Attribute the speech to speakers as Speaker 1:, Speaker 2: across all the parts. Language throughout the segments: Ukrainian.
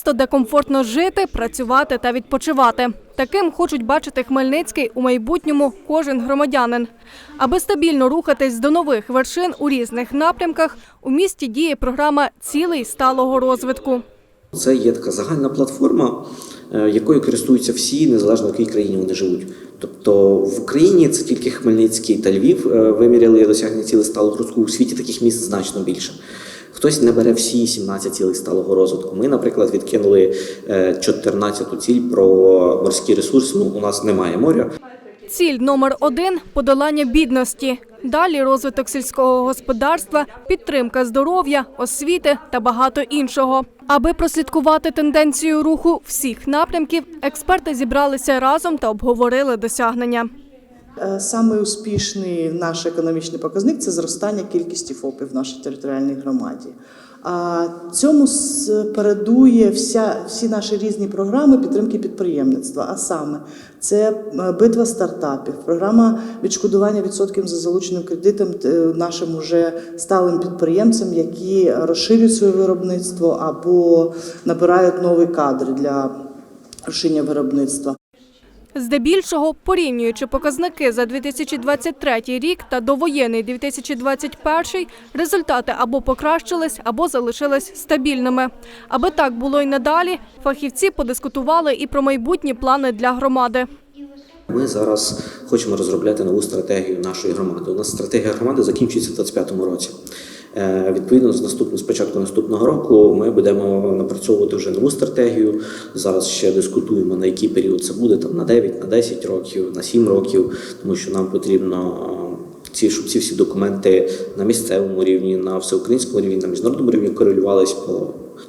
Speaker 1: Місто, де комфортно жити, працювати та відпочивати. Таким хочуть бачити Хмельницький у майбутньому кожен громадянин. Аби стабільно рухатись до нових вершин у різних напрямках, у місті діє програма цілий сталого розвитку.
Speaker 2: Це є така загальна платформа, е, якою користуються всі, незалежно в якій країні вони живуть. Тобто в Україні це тільки Хмельницький та Львів е, виміряли досягнення цілей сталого розвитку. У світі таких міст значно більше. Хтось не бере всі 17 цілей сталого розвитку. Ми, наприклад, відкинули 14-ту ціль про морський ресурс. Ну, у нас немає моря.
Speaker 1: Ціль номер один подолання бідності. Далі розвиток сільського господарства, підтримка здоров'я, освіти та багато іншого. Аби прослідкувати тенденцію руху всіх напрямків, експерти зібралися разом та обговорили досягнення.
Speaker 3: Е, Саме успішний наш економічний показник це зростання кількості ФОПів в нашій територіальній громаді. А цьому передує вся, всі наші різні програми підтримки підприємництва. А саме це е, битва стартапів, програма відшкодування відсотків за залученим кредитом е, нашим уже сталим підприємцям, які розширюють своє виробництво або набирають нові кадри для розширення виробництва.
Speaker 1: Здебільшого, порівнюючи показники за 2023 рік та довоєнний 2021, результати або покращились, або залишились стабільними. Аби так було й надалі, фахівці подискутували і про майбутні плани для громади.
Speaker 2: Ми зараз хочемо розробляти нову стратегію нашої громади. У нас стратегія громади закінчується в 2025 році. Е, Відповідно, з наступного з початку наступного року ми будемо напрацьовувати вже нову стратегію. Зараз ще дискутуємо на який період це буде там на 9, на 10 років, на 7 років, тому що нам потрібно. е, Ці щоб ці всі документи на місцевому рівні, на всеукраїнському рівні, на міжнародному рівні корелювались по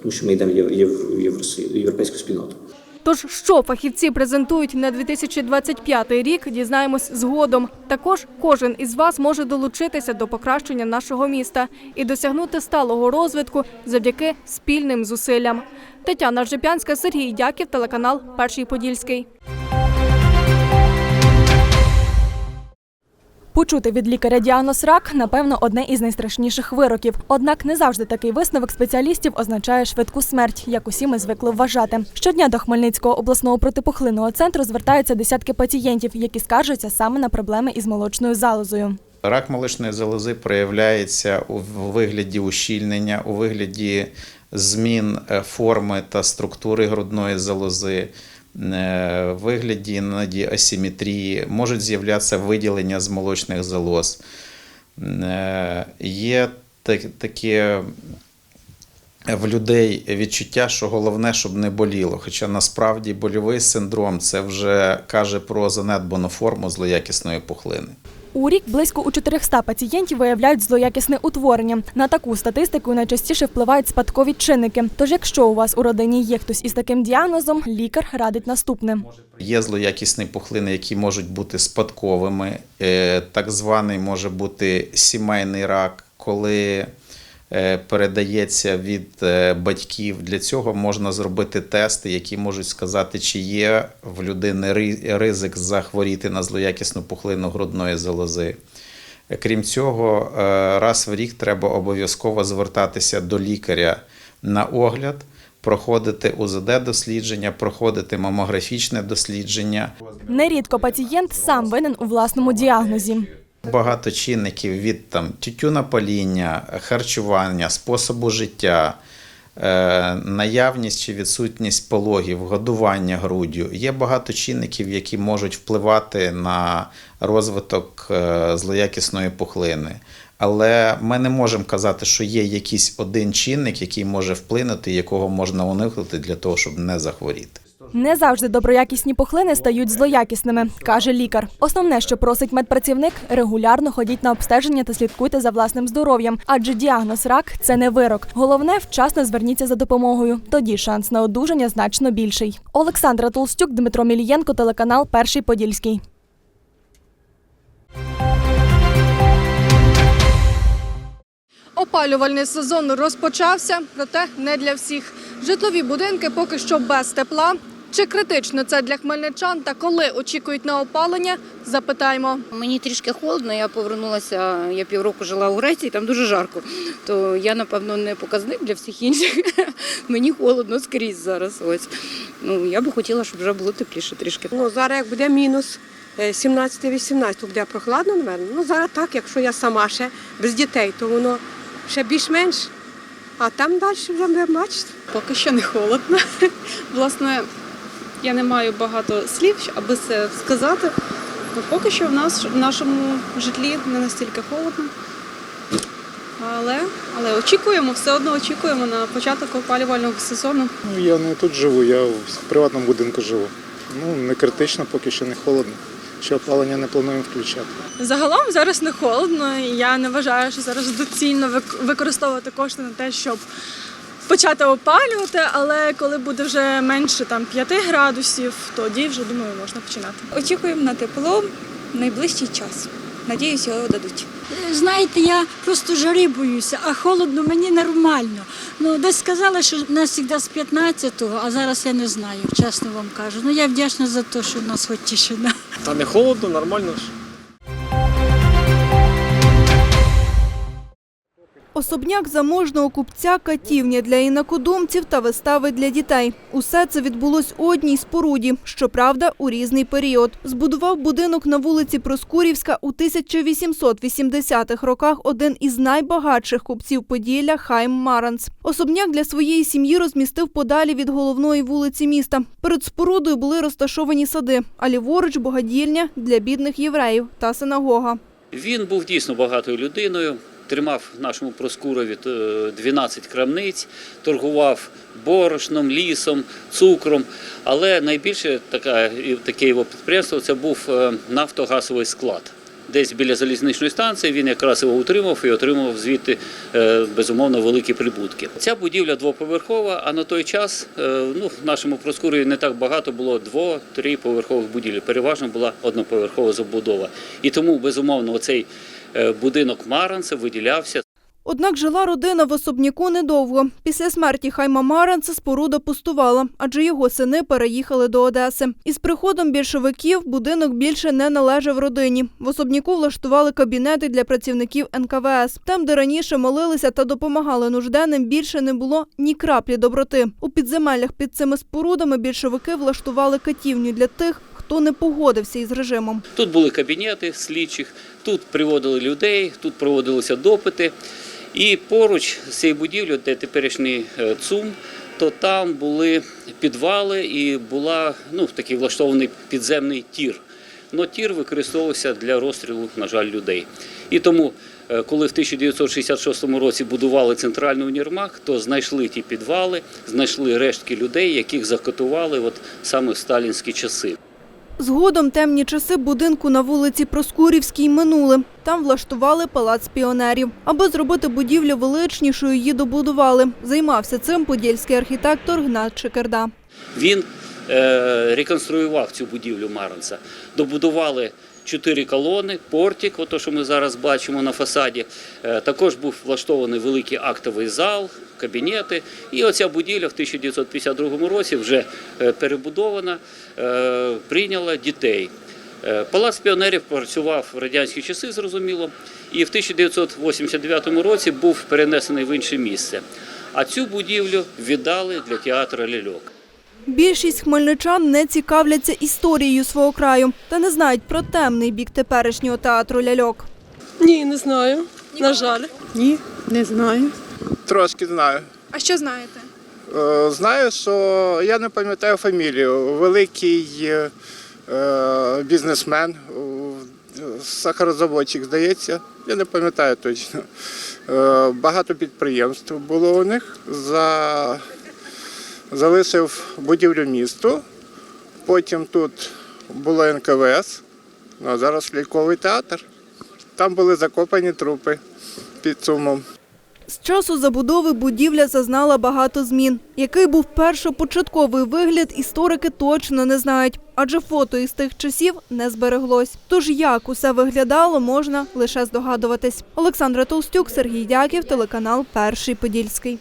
Speaker 2: тому, що ми йдемо в європейську спільноту.
Speaker 1: Тож, що фахівці презентують на 2025 рік, дізнаємось згодом. Також кожен із вас може долучитися до покращення нашого міста і досягнути сталого розвитку завдяки спільним зусиллям. Тетяна Жепянська, Сергій Дяків, телеканал Перший Подільський.
Speaker 4: Почути від лікаря діагноз рак, напевно, одне із найстрашніших вироків. Однак не завжди такий висновок спеціалістів означає швидку смерть, як усі ми звикли вважати. Щодня до Хмельницького обласного протипухлинного центру звертаються десятки пацієнтів, які скаржаться саме на проблеми із молочною залозою.
Speaker 5: Рак молочної залози проявляється у вигляді ущільнення, у вигляді змін е, форми та структури грудної залози, вигляді іноді асиметрії, можуть з'являтися виділення з молочних залоз. Е, Є таке в людей відчуття, що головне, щоб не боліло. Хоча насправді больовий синдром це вже каже про занедбану форму злоякісної пухлини.
Speaker 4: У рік близько у 400 пацієнтів виявляють злоякісне утворення. На таку статистику найчастіше впливають спадкові чинники. Тож, якщо у вас у родині є хтось із таким діагнозом, лікар радить наступне.
Speaker 5: Є злоякісні пухлини, які можуть бути спадковими. Е, Так званий може бути сімейний рак, коли передається від е, батьків. Для цього можна зробити тести, які можуть сказати, чи є в людини ри- ризик захворіти на злоякісну пухлину грудної залози. Е, Крім цього, е, раз в рік треба обов'язково звертатися до лікаря на огляд, проходити УЗД-дослідження, проходити мамографічне дослідження.
Speaker 4: Нерідко пацієнт сам винен у власному діагнозі.
Speaker 5: Багато чинників від там, тютюнопаління, харчування, способу життя, е, наявність чи відсутність пологів, годування груддю. Є багато чинників, які можуть впливати на розвиток е, злоякісної пухлини. Але ми не можемо казати, що є якийсь один чинник, який може вплинути, якого можна уникнути для того, щоб не захворіти.
Speaker 4: Не завжди доброякісні пухлини стають злоякісними, каже лікар. Основне, що просить медпрацівник, регулярно ходіть на обстеження та слідкуйте за власним здоров'ям, адже діагноз рак це не вирок. Головне, вчасно зверніться за допомогою. Тоді шанс на одужання значно більший. Олександра Толстюк, Дмитро Мілієнко, телеканал Перший Подільський.
Speaker 1: Опалювальний сезон розпочався, проте не для всіх. Житлові будинки поки що без тепла.
Speaker 6: Чи критично це для хмельничан та коли очікують на опалення? Запитаємо.
Speaker 7: Мені трішки холодно, я повернулася, я півроку жила у Греції, там дуже жарко. То я, напевно, не показник для всіх інших. Мені холодно скрізь зараз. Ось. Ну, я би хотіла, щоб вже було тепліше трішки.
Speaker 8: Ну, зараз як буде мінус е, 17-18, то буде прохладно, напевно. Ну, зараз так, якщо я сама ще без дітей, то воно ще більш-менш. А там далі вже будемо бачити.
Speaker 9: Поки що не холодно. Власне, я не маю багато слів, аби це сказати. Ну, поки що в нас в нашому житлі не настільки холодно. Але, але очікуємо, все одно очікуємо на початок опалювального сезону.
Speaker 10: Ну, я не тут живу, я в приватному будинку живу. Ну, не критично, поки що не холодно. Ще опалення не плануємо включати.
Speaker 11: Загалом зараз не холодно, і я не вважаю, що зараз доцільно використовувати кошти на те, щоб почати опалювати, але коли буде вже менше там 5 градусів, тоді вже думаю, можна починати.
Speaker 9: Очікуємо на тепло в найближчий час. Надіюсь, його дадуть.
Speaker 12: Знаєте, я просто жари боюся, а холодно мені нормально. Ну, десь сказали, що нас завжди з 15-го, а зараз я не знаю, чесно вам кажу. Ну я вдячна за те, що в нас хоч тишина.
Speaker 13: Та не холодно, нормально ж.
Speaker 6: Особняк заможного купця, катівня для інакодумців та вистави для дітей. Усе це відбулось у одній споруді, щоправда, у різний період. Збудував будинок на вулиці Проскурівська у 1880-х роках один із найбагатших купців Поділля Хайм Маранц. Особняк для своєї сім'ї розмістив подалі від головної вулиці міста. Перед спорудою були розташовані сади, а ліворуч богадільня для бідних євреїв та синагога.
Speaker 14: Він був дійсно багатою людиною. Тримав нашому Проскурові е, 12 крамниць, торгував борошном, лісом, цукром. Але найбільше таке його підприємство це був е, нафтогазовий склад. Десь біля залізничної станції він якраз його утримав і отримав звідти е, безумовно великі прибутки. Ця будівля двоповерхова, а на той час е, ну, в нашому Проскурові не так багато було дво-три поверхових будівлі. Переважно була одноповерхова забудова. І тому безумовно оцей е, будинок Маранса виділявся
Speaker 6: Однак жила родина в особняку недовго. Після смерті Хайма Маранца споруда пустувала, адже його сини переїхали до Одеси. Із приходом більшовиків будинок більше не належав родині. В особняку влаштували кабінети для працівників НКВС. Там, де раніше молилися та допомагали нужденним, більше не було ні краплі доброти. У підземеллях під цими спорудами більшовики влаштували катівню для тих, хто не погодився із режимом.
Speaker 14: Тут були кабінети слідчих, тут приводили людей, тут проводилися допити. І поруч з цією будівлею, де теперішній е, ЦУМ, то там були підвали і була ну, такий влаштований підземний тір. Но тір використовувався для розстрілу, на жаль, людей. І тому, е, коли в 1966 році будували центральний універмаг, то знайшли ті підвали, знайшли рештки людей, яких закатували от саме в сталінські часи.
Speaker 6: Згодом темні часи будинку на вулиці Проскурівській минули. Там влаштували палац піонерів. Аби зробити будівлю величнішою, її добудували. Займався цим подільський архітектор Гнат Чекерда.
Speaker 14: Він е, реконструював цю будівлю Маранса. Добудували чотири колони, портик, ото що ми зараз бачимо на фасаді. Е, також був влаштований великий актовий зал, кабінети. І оця будівля в 1952 році вже е, перебудована, е, прийняла дітей. Е, Палац піонерів працював в радянські часи, зрозуміло, і в 1989 році був перенесений в інше місце. А цю будівлю віддали для театру ляльок.
Speaker 6: Більшість хмельничан не цікавляться історією свого краю та не знають про темний бік теперішнього театру ляльок.
Speaker 8: Ні, не знаю. На жаль.
Speaker 3: Ні, не знаю.
Speaker 10: Трошки знаю.
Speaker 11: А що знаєте?
Speaker 10: Е, Знаю, що я не пам'ятаю фамілію. Великий е, е, бізнесмен, сахарозаводчик, здається. Я не пам'ятаю точно. Багато підприємств було у них. За... Залишив будівлю місту. Потім тут було НКВС, ну, а зараз ляльковий театр. Там були закопані трупи під сумом.
Speaker 6: З часу забудови будівля зазнала багато змін. Який був першопочатковий вигляд, історики точно не знають, адже фото із тих часів не збереглось. Тож як усе виглядало, можна лише здогадуватись. Олександра Толстюк, Сергій Дяків, телеканал Перший Подільський.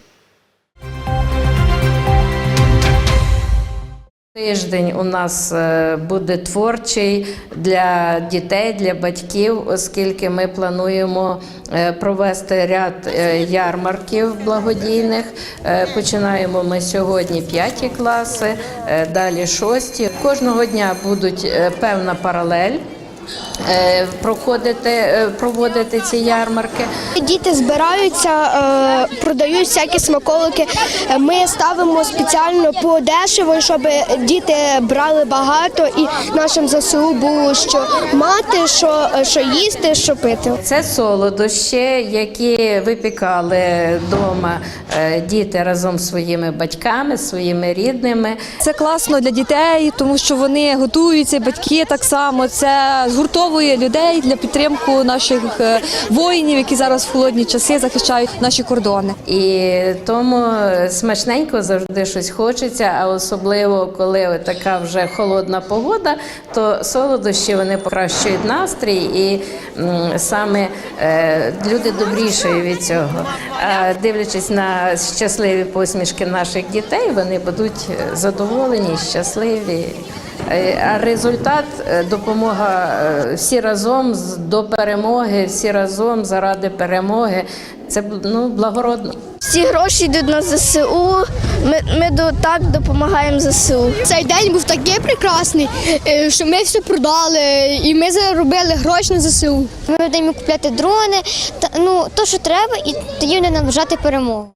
Speaker 15: Тиждень у нас е, буде творчий для дітей, для батьків, оскільки ми плануємо е, провести ряд е, ярмарків благодійних. Починаємо ми сьогодні п'яті класи, далі шості. Кожного дня будуть певна паралель. Е, Проходити, е, проводити ці ярмарки.
Speaker 16: Діти збираються, е, продають всякі смаколики. Ми ставимо спеціально по дешево, щоб діти брали багато і нашим ЗСУ було що мати, що, що їсти, що пити.
Speaker 15: Це солодощі, які випікали вдома діти разом з своїми батьками, своїми рідними.
Speaker 17: Це класно для дітей, тому що вони готуються, батьки так само. Це згуртовує людей для підтримки наших е, воїнів, які зараз в холодні часи захищають наші кордони.
Speaker 15: І тому смачненько завжди щось хочеться, а особливо коли така вже холодна погода, то солодощі вони покращують настрій і саме е, люди добрішають від цього. А дивлячись на щасливі посмішки наших дітей, вони будуть задоволені, щасливі. Е, А результат е, допомога е, всі разом до перемоги, всі разом заради перемоги. Це ну благородно.
Speaker 16: Всі гроші йдуть на ЗСУ. Ми, ми до, так допомагаємо ЗСУ. Цей день був такий прекрасний, що ми все продали і ми заробили гроші на ЗСУ. Ми будемо купляти дрони, та, ну, то, що треба, і тоді не наближати перемогу.